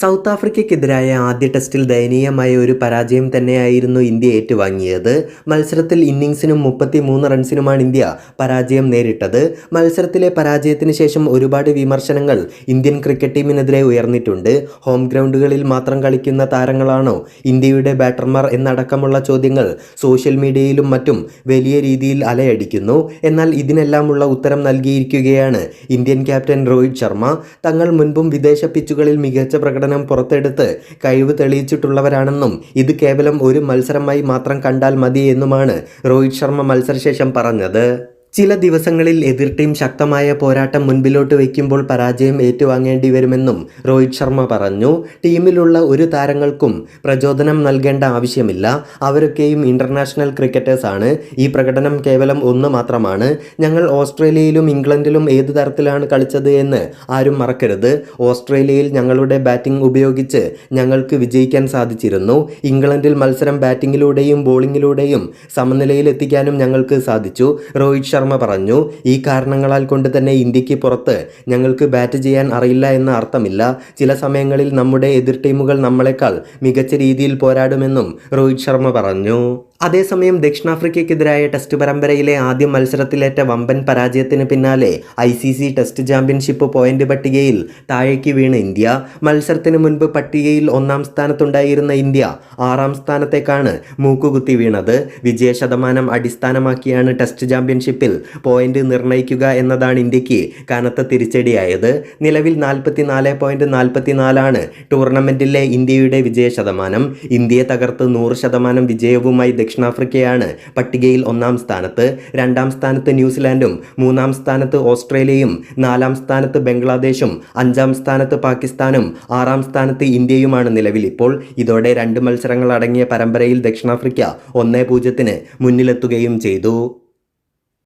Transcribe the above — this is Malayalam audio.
സൗത്ത് ആഫ്രിക്കയ്ക്കെതിരായ ആദ്യ ടെസ്റ്റിൽ ദയനീയമായ ഒരു പരാജയം തന്നെയായിരുന്നു ഇന്ത്യ ഏറ്റുവാങ്ങിയത്. മത്സരത്തിൽ ഇന്നിങ്സിനും മുപ്പത്തി മൂന്ന് റൺസിനുമാണ് ഇന്ത്യ പരാജയം നേരിട്ടത്. മത്സരത്തിലെ പരാജയത്തിന് ശേഷം ഒരുപാട് വിമർശനങ്ങൾ ഇന്ത്യൻ ക്രിക്കറ്റ് ടീമിനെതിരെ ഉയർന്നിട്ടുണ്ട്. ഹോം ഗ്രൗണ്ടുകളിൽ മാത്രം കളിക്കുന്ന താരങ്ങളാണോ ഇന്ത്യയുടെ ബാറ്റർമാർ എന്നടക്കമുള്ള ചോദ്യങ്ങൾ സോഷ്യൽ മീഡിയയിലും മറ്റും വലിയ രീതിയിൽ അലയടിക്കുന്നു. എന്നാൽ ഇതിനെല്ലാമുള്ള ഉത്തരം നൽകിയിരിക്കുകയാണ് ഇന്ത്യൻ ക്യാപ്റ്റൻ രോഹിത് ശർമ്മ. തങ്ങൾ മുൻപും വിദേശ പിച്ചുകളിൽ മികച്ച പ്രകടനം പുറത്തെടുത്ത് കഴിവ് തെളിയിച്ചിട്ടുള്ളവരാണെന്നും ഇത് കേവലം ഒരു മത്സരമായി മാത്രം കണ്ടാൽ മതിയെന്നുമാണ് രോഹിത് ശർമ്മ മത്സരശേഷം പറഞ്ഞത്. ചില ദിവസങ്ങളിൽ എതിർ ടീം ശക്തമായ പോരാട്ടം മുൻപിലോട്ട് വയ്ക്കുമ്പോൾ പരാജയം ഏറ്റുവാങ്ങേണ്ടി വരുമെന്നും രോഹിത് ശർമ്മ പറഞ്ഞു. ടീമിലുള്ള ഒരു താരങ്ങൾക്കും പ്രചോദനം നൽകേണ്ട ആവശ്യമില്ല. അവരൊക്കെയും ഇന്റർനാഷണൽ ക്രിക്കറ്റേഴ്സാണ് ഈ പ്രകടനം കേവലം ഒന്ന് മാത്രമാണ്. ഞങ്ങൾ ഓസ്ട്രേലിയയിലും ഇംഗ്ലണ്ടിലും ഏത് തരത്തിലാണ് കളിച്ചത് എന്ന് ആരും മറക്കരുത്. ഓസ്ട്രേലിയയിൽ ഞങ്ങളുടെ ബാറ്റിംഗ് ഉപയോഗിച്ച് ഞങ്ങൾക്ക് വിജയിക്കാൻ സാധിച്ചിരുന്നു. ഇംഗ്ലണ്ടിൽ മത്സരം ബാറ്റിങ്ങിലൂടെയും ബോളിങ്ങിലൂടെയും സമനിലയിൽ എത്തിക്കാനും ഞങ്ങൾക്ക് സാധിച്ചു. രോഹിത് ശർമ്മ പറഞ്ഞു ഈ കാരണങ്ങളാൽ കൊണ്ട് തന്നെ ഇന്ത്യയ്ക്ക് പുറത്ത് ഞങ്ങൾക്ക് ബാറ്റ് ചെയ്യാൻ അറിയില്ല എന്ന അർത്ഥമില്ല. ചില സമയങ്ങളിൽ നമ്മുടെ എതിർ ടീമുകൾ നമ്മളെക്കാൾ മികച്ച രീതിയിൽ പോരാടുമെന്നും രോഹിത് ശർമ്മ പറഞ്ഞു. അതേസമയം ദക്ഷിണാഫ്രിക്കയ്ക്കെതിരായ ടെസ്റ്റ് പരമ്പരയിലെ ആദ്യ മത്സരത്തിലേറ്റ വമ്പൻ പരാജയത്തിന് പിന്നാലെ I C C test championship point പട്ടികയിൽ താഴേക്ക് വീണ് ഇന്ത്യ. മത്സരത്തിന് മുൻപ് പട്ടികയിൽ ഒന്നാം സ്ഥാനത്തുണ്ടായിരുന്ന ഇന്ത്യ ആറാം സ്ഥാനത്തേക്കാണ് മൂക്കുകുത്തി വീണത്. വിജയ ശതമാനം അടിസ്ഥാനമാക്കിയാണ് ടെസ്റ്റ് ചാമ്പ്യൻഷിപ്പിൽ പോയിന്റ് നിർണയിക്കുക എന്നതാണ് ഇന്ത്യയ്ക്ക് കനത്ത തിരിച്ചടിയായത്. നിലവിൽ നാൽപ്പത്തിനാല് പോയിന്റ് നാൽപ്പത്തിനാലാണ് ടൂർണമെന്റിലെ ഇന്ത്യയുടെ വിജയ ശതമാനം ഇന്ത്യയെ തകർത്ത് നൂറ് ശതമാനം വിജയവുമായി ദക്ഷിണാഫ്രിക്കയാണ് പട്ടികയിൽ ഒന്നാം സ്ഥാനത്ത്. രണ്ടാം സ്ഥാനത്ത് ന്യൂസിലാൻഡും മൂന്നാം സ്ഥാനത്ത് ഓസ്ട്രേലിയയും നാലാം സ്ഥാനത്ത് ബംഗ്ലാദേശും അഞ്ചാം സ്ഥാനത്ത് പാകിസ്ഥാനും ആറാം സ്ഥാനത്ത് ഇന്ത്യയുമാണ് നിലവിൽ ഇപ്പോൾ. ഇതോടെ രണ്ട് മത്സരങ്ങൾ അടങ്ങിയ പരമ്പരയിൽ ദക്ഷിണാഫ്രിക്ക ഒന്നേ പൂജ്യത്തിന് മുന്നിലെത്തുകയും ചെയ്തു.